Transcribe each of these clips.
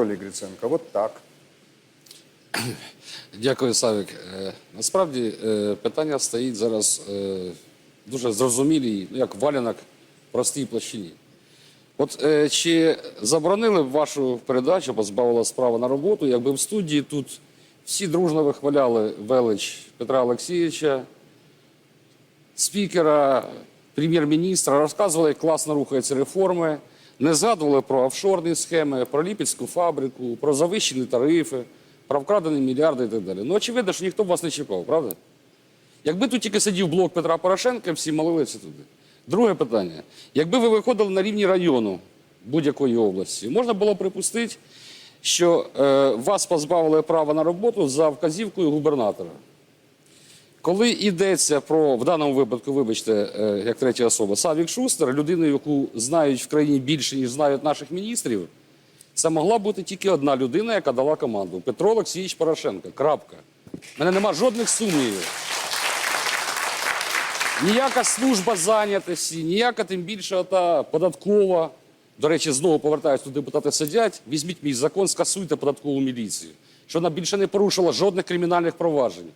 Анатолий Гриценко. Вот так. Дякую, Савік. Е, Насправді е, питання стоїть зараз е, дуже зрозумілій, ну, як валянок, простій площині. От чи заборонили б вашу передачу, позбавила справа на роботу, якби в студії тут всі дружно вихваляли велич Петра Олексійовича, спікера, прем'єр-міністра, розказували, як класно рухаються реформи, не згадували про офшорні схеми, про ліпецьку фабрику, про завищені тарифи, про вкрадені мільярди і так далі. Ну, очевидно, що ніхто б вас не чіпав, правда? Якби тут тільки сидів блок Петра Порошенка, всі молилися туди. Друге питання. Якби ви виходили на рівні району будь-якої області, можна було припустити, що е, вас позбавили права на роботу за вказівкою губернатора. Коли йдеться про, в даному випадку, вибачте, е, як третя особа, Савік Шустер, людину, яку знають в країні більше, ніж знають наших міністрів, це могла бути тільки одна людина, яка дала команду Петро Олексійович Порошенко. Крапка. У мене нема жодних сумнівів. Ніяка служба зайнятості, ніяка тим більше ота податкова. До речі, знову повертаюся, тут депутати сидять. Візьміть мій закон, скасуйте податкову міліцію. Що вона більше не порушила жодних кримінальних проваджень.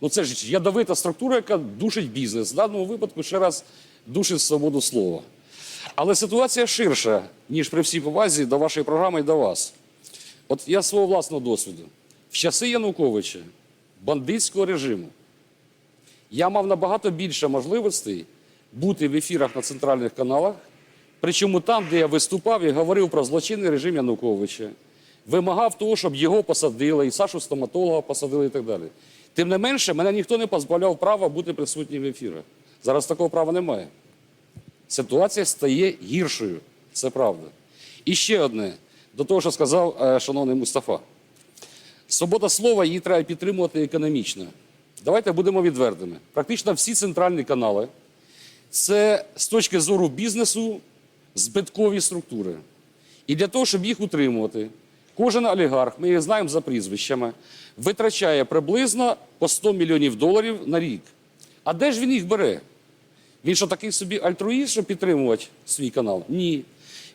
Ну це ж ядовита структура, яка душить бізнес. В даному випадку ще раз душить свободу слова. Але ситуація ширша, ніж при всій повазі до вашої програми і до вас. От я свого власного досвіду. В часи Януковича, бандитського режиму, я мав набагато більше можливостей бути в ефірах на центральних каналах, причому там, де я виступав і говорив про злочинний режим Януковича, вимагав того, щоб його посадили, і Сашу стоматолога посадили і так далі. Тим не менше, мене ніхто не позбавляв права бути присутнім в ефірах. Зараз такого права немає. Ситуація стає гіршою, це правда. І ще одне, до того, що сказав е, шановний Мустафа. Свобода слова її треба підтримувати економічно. Давайте будемо відвертими. Практично всі центральні канали це з точки зору бізнесу збиткові структури. І для того, щоб їх утримувати, кожен олігарх, ми їх знаємо за прізвищами, витрачає приблизно по 100 мільйонів доларів на рік. А де ж він їх бере? Він що такий собі альтруїст, щоб підтримувати свій канал? Ні.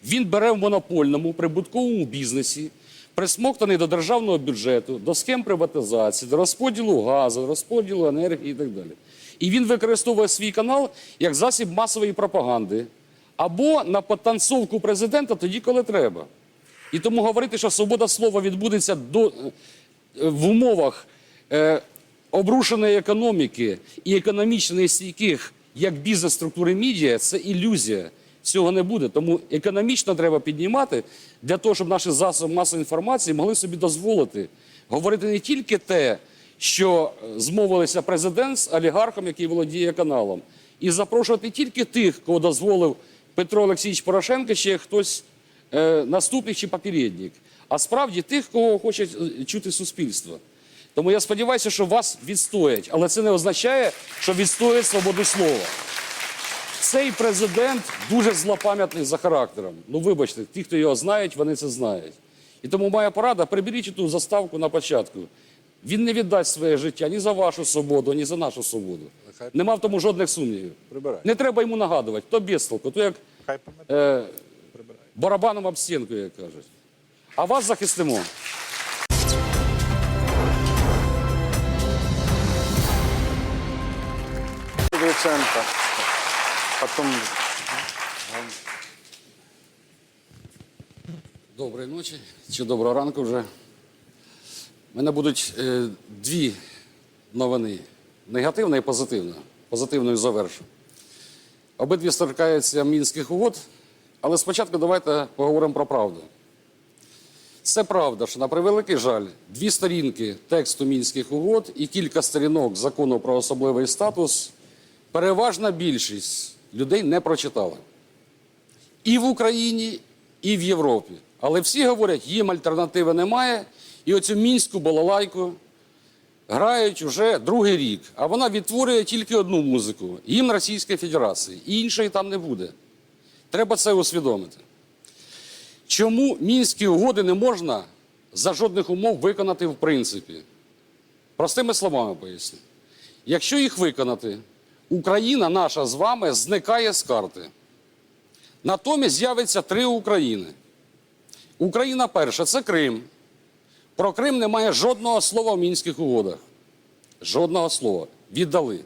Він бере в монопольному прибутковому бізнесі, присмоктаний до державного бюджету, до схем приватизації, до розподілу газу, розподілу енергії і так далі. І він використовує свій канал як засіб масової пропаганди або на потанцовку президента тоді, коли треба. І тому говорити, що свобода слова відбудеться до, е, в умовах е, обрушеної економіки і економічно нестійких, як бізнес-структури медіа, це ілюзія. Цього не буде. Тому економічно треба піднімати для того, щоб наші засоби масової інформації могли собі дозволити говорити не тільки те, що е, змовилися президент з олігархом, який володіє каналом, і запрошувати тільки тих, кого дозволив Петро Олексійович Порошенко, чи хтось е, наступник чи попередник, а справді тих, кого хоче е, чути суспільство. Тому я сподіваюся, що вас відстоять, але це не означає, що відстоять свободу слова. Цей президент дуже злопам'ятний за характером. Ну, вибачте, ті, хто його знають, вони це знають. І тому моя порада: приберіть ту заставку на початку. Він не віддасть своє життя ні за вашу свободу, ні за нашу свободу. Нема в тому жодних сумнівів. Прибирай. Не треба йому нагадувати, то безтолку, то як Хай е. Барабаном об стінку, як кажуть. А вас захистимо. Гриценко. Потом Доброї ночі чи доброго ранку вже. У мене будуть е, дві новини: негативна і позитивна. Позитивною завершу. Обидві торкаються мінських угод, але спочатку давайте поговоримо про правду. Це правда, що на превеликий жаль, дві сторінки тексту мінських угод і кілька сторінок закону про особливий статус переважна більшість людей не прочитали і в Україні, і в Європі. Але всі говорять, їм альтернативи немає. І оцю мінську балалайку грають уже другий рік. А вона відтворює тільки одну музику гімн Російської Федерації. І іншої там не буде. Треба це усвідомити. Чому мінські угоди не можна за жодних умов виконати в принципі? Простими словами поясню. Якщо їх виконати, Україна наша з вами зникає з карти. Натомість з'явиться три України. Україна перша це Крим. Про Крим немає жодного слова в мінських угодах. Жодного слова. Віддали.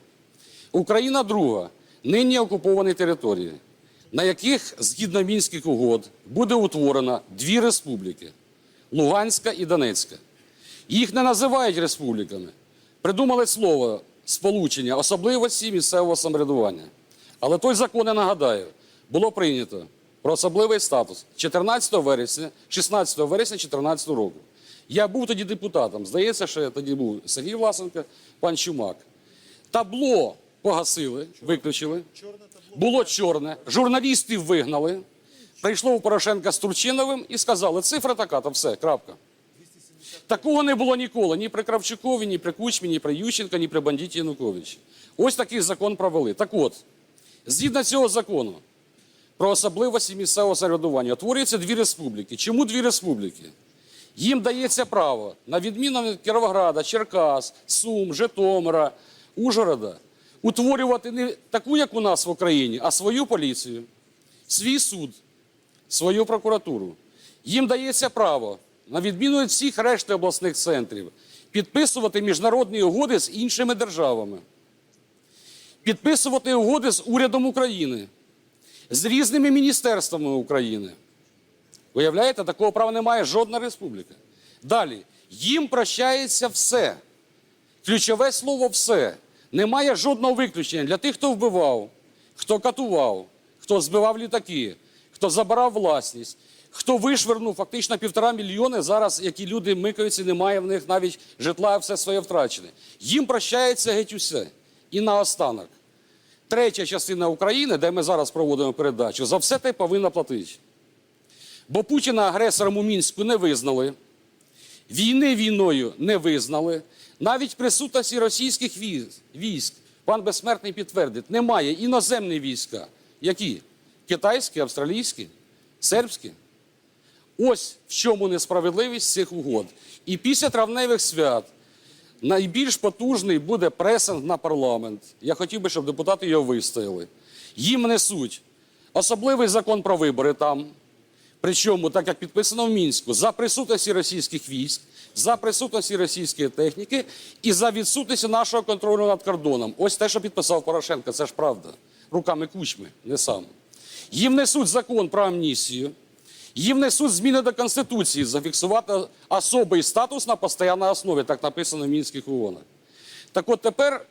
Україна друга нині окуповані території, на яких, згідно мінських угод, буде утворено дві республіки Луганська і Донецька. Їх не називають республіками. Придумали слово сполучення особливості місцевого самоврядування. Але той закон, я нагадаю, було прийнято про особливий статус 14 вересня, 16 вересня 2014 року. Я був тоді депутатом. Здається, що я тоді був Сергій Власенко, пан Чумак. Табло погасили, виключили. Було чорне. Журналістів вигнали. Прийшло у Порошенка з Турчиновим і сказали, цифра така, то все, крапка. Такого не було ніколи. Ні при Кравчукові, ні при Кучмі, ні при Ющенко, ні при бандиті Януковичі. Ось такий закон провели. Так от, згідно цього закону про особливості місцевого самоврядування, утворюються дві республіки. Чому дві республіки? Їм дається право, на відміну від Кіровограда, Черкас, Сум, Житомира, Ужгорода, утворювати не таку, як у нас в Україні, а свою поліцію, свій суд, свою прокуратуру. Їм дається право, на відміну від всіх решти обласних центрів, підписувати міжнародні угоди з іншими державами, підписувати угоди з урядом України, з різними міністерствами України. Уявляєте, такого права не має жодна республіка. Далі, їм прощається все. Ключове слово все. Немає жодного виключення для тих, хто вбивав, хто катував, хто збивав літаки, хто забирав власність, хто вишвернув фактично півтора мільйони зараз, які люди микаються, немає в них навіть житла, все своє втрачене. Їм прощається геть усе. І наостанок. Третя частина України, де ми зараз проводимо передачу, за все те повинна платити. Бо Путіна агресором у Мінську не визнали, війни війною не визнали. Навіть присутності російських військ, пан Безсмертний підтвердить, немає іноземні війська. Які? Китайські, австралійські, сербські. Ось в чому несправедливість цих угод. І після травневих свят найбільш потужний буде пресинг на парламент. Я хотів би, щоб депутати його вистояли. Їм несуть особливий закон про вибори там. Причому, так як підписано в Мінську, за присутності російських військ, за присутності російської техніки і за відсутності нашого контролю над кордоном. Ось те, що підписав Порошенко, це ж правда. Руками кучми, не сам. Їм несуть закон про амністію, їм несуть зміни до Конституції, зафіксувати особий статус на постійній основі, так написано в Мінських угодах. Так от тепер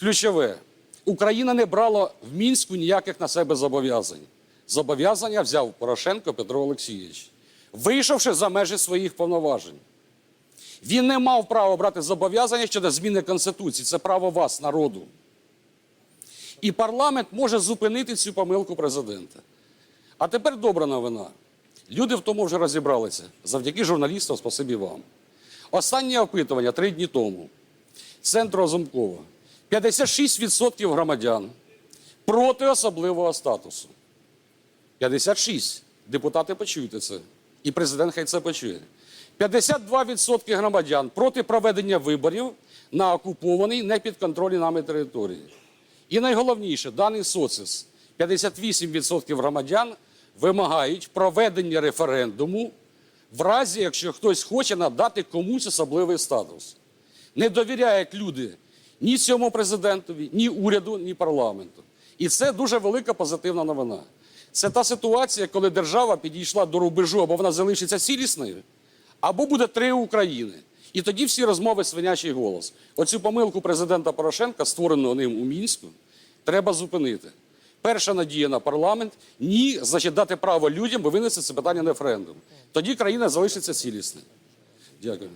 ключове. Україна не брала в Мінську ніяких на себе зобов'язань. Зобов'язання взяв Порошенко Петро Олексійович, вийшовши за межі своїх повноважень. Він не мав права брати зобов'язання щодо зміни Конституції. Це право вас, народу. І парламент може зупинити цю помилку президента. А тепер добра новина. Люди в тому вже розібралися. Завдяки журналістам, спасибі вам. Останнє опитування три дні тому. Центр Разумкова. 56% громадян проти особливого статусу. 56. Депутати почуйте це. І президент хай це почує. 52% громадян проти проведення виборів на окупованій, непідконтрольній нами території. І найголовніше, даний соціс, 58% громадян вимагають проведення референдуму в разі, якщо хтось хоче надати комусь особливий статус. Не довіряють люди ні цьому президентові, ні уряду, ні парламенту. І це дуже велика позитивна новина. Це та ситуація, коли держава підійшла до рубежу, або вона залишиться цілісною, або буде три України. І тоді всі розмови свинячий голос. Оцю помилку президента Порошенка, створену ним у Мінську, треба зупинити. Перша надія на парламент ні, значить дати право людям, бо винести це питання на референдум. Тоді країна залишиться цілісною. Дякую.